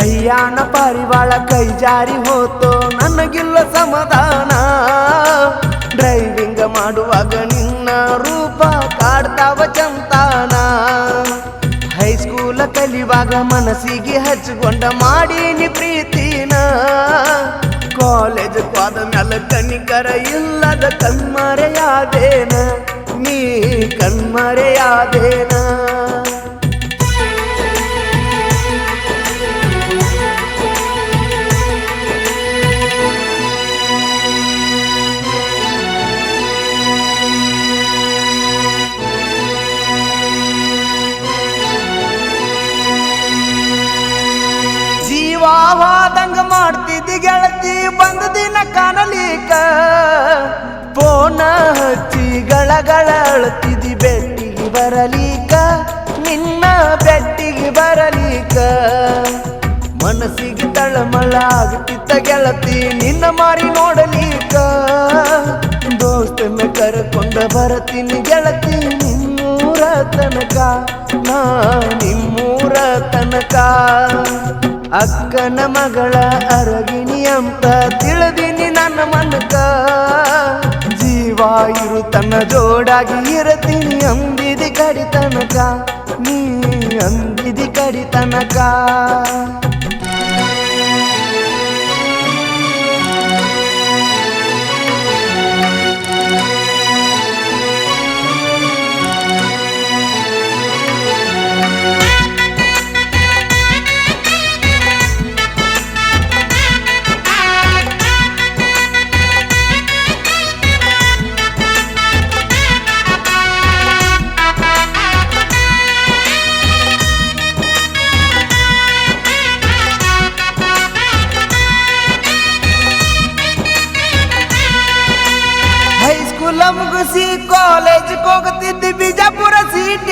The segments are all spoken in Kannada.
ಕೈಯಾನ ಪಾರಿವಾಳ ಕೈ ಜಾರಿ ಹೋತೋ, ನನಗಿಲ್ಲ ಸಮಾಧಾನ. ಡ್ರೈವಿಂಗ್ ಮಾಡುವಾಗ ನಿನ್ನ ರೂಪ ಕಾಡ್ತಾವ ಚಂತಾನ. ಹೈಸ್ಕೂಲ ಕಲಿವಾಗ ಮನಸ್ಸಿಗೆ ಹಚ್ಚಿಕೊಂಡ ಮಾಡೀನಿ ಪ್ರೀತಿನ. ಕಾಲೇಜ್ ಕಾದ ಮ್ಯಾಲ ಕನಿಕರ ಇಲ್ಲದ ಕಣ್ಮರೆಯಾದೇನ. ನೀ ಕಣ್ಮರೆಯಾದೇನ. ಮಾಡ್ತಿದ್ದಿ ಗೆಳತಿ, ಬಂದ ದಿನ ಕಾಣಲಿಕ ಪೋನ ಹಚ್ಚಿ ಗಳಗಳ ಅಳ್ತಿದ್ದಿ ಬೆಟ್ಟಿಗೆ ಬರಲಿಕ ನಿನ್ನ ಬೆಟ್ಟಿಗೆ ಬರಲಿಕ ಮನಸ್ಸಿಗೆ ತಳಮಳ ಆಗ್ತಿತ್ತ ಗೆಳತಿ, ನಿನ್ನ ಮಾರಿ ನೋಡಲಿಕ ದೋಸ್ತನ್ನ ಕರ್ಕೊಂಡ ಬರತೀನಿ ಗೆಳತಿ, ನಿನ್ನೂರ ತನಕ ನಾ ನಿಮ್ಮೂರ ತನಕ ಅಕ್ಕನ ಮಗಳ ಅರಗಿಣಿ ಅಂತ ತಿಳಿದಿನಿ ನನ್ನ ಮನಕ. ಜೀವ ಇರು ತನ್ನ ಜೋಡಾಗಿ ಇರತೀನಿ ಅಂದಿದಿ ಕಡಿ ತನಕ ನೀ ಅಂದಿದಿ ಕಡಿ ತನಕ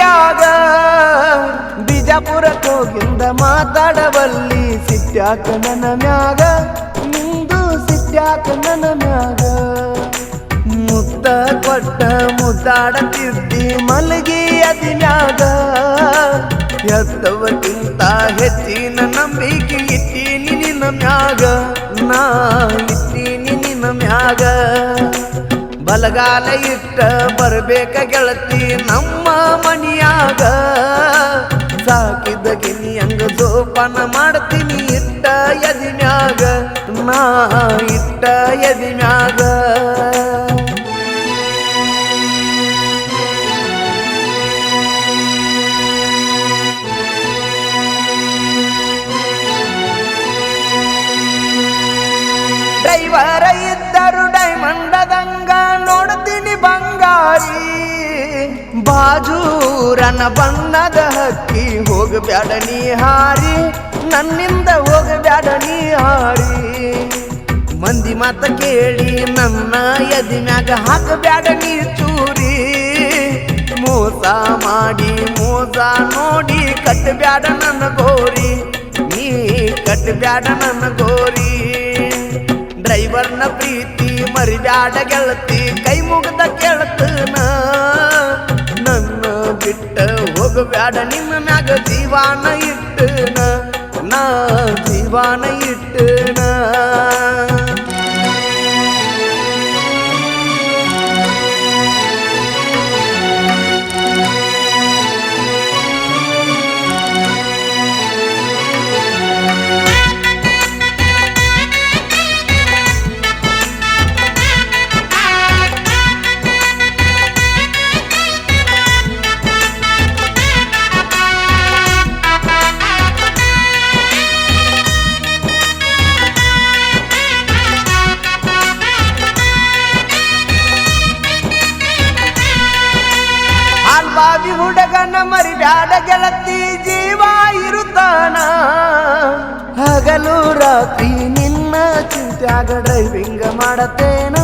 ಸೀಟ್ಯಾಗ ಬಿಜಾಪುರ ಹೋಗಿಂದ ಮಾತಾಡವಲ್ಲಿ ಸಿಟ್ಯಾಕ ನನ್ನ ಮ್ಯಾಗ, ನಿಂದು ಸಿಟ್ಯಾಕ ನನ್ನ ಮ್ಯಾಗ. ಮುತ್ತ ಕೊಟ್ಟ ಮುದ್ದಾಡತಿದ್ದಿ ಮಲಗಿ ಅದಿನಾಗ ಎತ್ತವಕ್ಕಿಂತ ಹೆಚ್ಚಿನ ನಂಬಿಕೆ ಇಟ್ಟೀನಿ ನಿನ್ನ ಮ್ಯಾಗ. ನಾ ಇಟ್ಟೀನಿ ನಿನ್ನ ಮ್ಯಾಗ. ಬಲಗಾಲ ಇಟ್ಟ ಬರಬೇಕ ಗೆಳತಿ ನಮ್ಮ ಮನಿಯಾಗ ಸಾಕಿದ ಗಿನಿಯಂಗ ಜೋಪಾನ ಮಾಡ್ತೀನಿ ಇಟ್ಟ ಎದಿನ್ಯಾಗ. ನಾ ಇಟ್ಟ ಎದಿ ಬಾಜೂರನ ಬಣ್ಣದ ಹಕ್ಕಿ ಹೋಗಬ್ಯಾಡ ನೀ ಹಾರಿ, ನನ್ನಿಂದ ಹೋಗಬ್ಯಾಡ ನೀ ಹಾರಿ. ಮಂದಿ ಮಾತ ಕೇಳಿ ನನ್ನ ಎದಿನಾಗ ಹಾಕಬ್ಯಾಡ ನೀ ಚೂರಿ. ಮೋಸ ಮಾಡಿ, ಮೋಸ ನೋಡಿ ಕಟ್ಟಬ್ಯಾಡ ನನ್ನ ಗೋರಿ. ನೀ ಕಟ್ಟಬ್ಯಾಡ ನನ್ನ ಗೋರಿ. ಡ್ರೈವರ್ನ ಪ್ರೀತಿ ಮರಿಬ್ಯಾಡ ಗೆಳತಿ, ಕೈ ಮುಗ್ದ ಹೋಗಬ್ಯಾಡ ನಿನ್ನ ಮ್ಯಾಗ ಜೀವಾನ ಇಟ್ಟನ ನಾ ಜೀವಾನ ಇಟ್ಟನ ಹುಡುಗನ ಜಲತಿ ಜೀವ ಇರುತ್ತಾನ? ಹಗಲು ರಾತ್ರಿ ನಿನ್ನ ಚಿಂತ್ಯಾಗ ಡ್ರೈವಿಂಗ್ ಮಾಡತೇನ?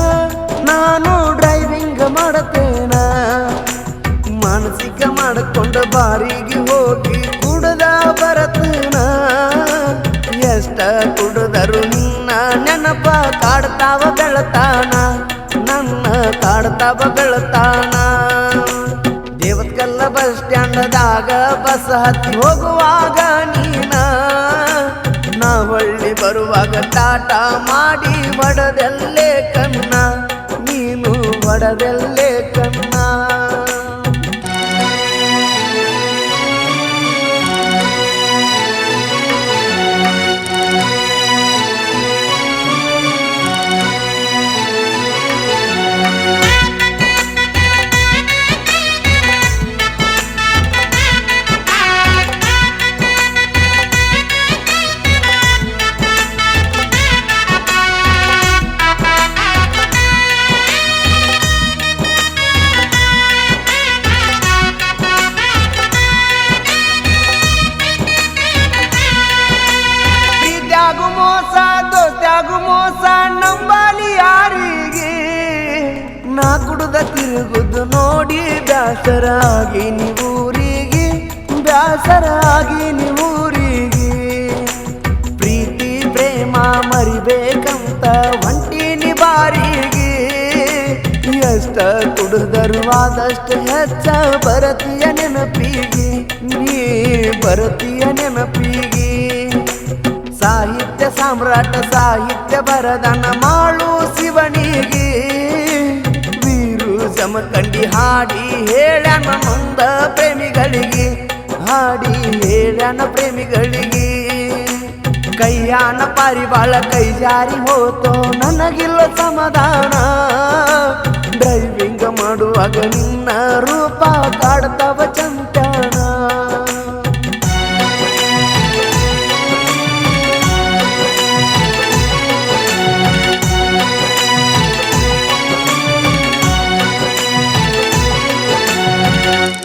ನಾನು ಡ್ರೈವಿಂಗ್ ಮಾಡತೇನ? ಮಾನಸಿಕ ಮಾಡಿಕೊಂಡ ಬಾರಿಗೆ ಹೋಗಿ ಕುಡ್ದ ಬರತೇನ? ಎಷ್ಟ ಕುಡಿದರು ನಿನ್ನ ನೆನಪ ಕಾಡ್ತಾವ ಬೆಳತಾನ? ನನ್ನ ಕಾಡ್ತಾವ ಬೆಳತಾನ? ಬಸ್ ಬಸ ಹತ್ತಿ ಹೋಗುವಾಗ ನೀನ. ನಾ ಹೊಳ್ಳಿ ಬರುವಾಗ ಟಾಟ ಮಾಡಿ ಒಡದೆಲ್ಲೇ ಕಣ್ಣ. ನೀನು ಒಡದೆಲ್ಲೇ ಕಣ್ಣ. ತಿರುಗುದು ನೋಡಿ ಬ್ಯಾಸರಾಗಿ ನೀವೂರಿಗೆ ಬ್ಯಾಸರಾಗಿ ನೀವೂರಿಗೆ ಪ್ರೀತಿ, ಪ್ರೇಮ ಮರಿಬೇಕಂತ ಒಂಟಿನಿ ಬಾರಿಗೆ. ಎಷ್ಟ ಕುಡಿದರು ಹೆಚ್ಚ ಬರತೀಯ ನೆನಪಿಗೆ, ನೀ ಬರತೀಯ ನೆನಪಿಗೆ. ಸಾಹಿತ್ಯ ಸಾಮ್ರಾಟ, ಸಾಹಿತ್ಯ ಬರದನ ಮಾಡು ಹಾಡಿ ಹೇಳ್ಯಾನ ಮುಂದ ಪ್ರೇಮಿಗಳಿಗೆ, ಹಾಡಿ ಹೇಳ್ಯಾನ ಪ್ರೇಮಿಗಳಿಗೆ. ಕೈಯಾನ ಪಾರಿವಾಳ ಕೈ ಜಾರಿ ಹೋತೋ, ನನಗಿಲ್ಲ ಸಮಾಧಾನ. ಡ್ರೈವಿಂಗ್ ಮಾಡುವಾಗ ನಿನ್ನ ರೂಪ ಕಾಡ್ತವ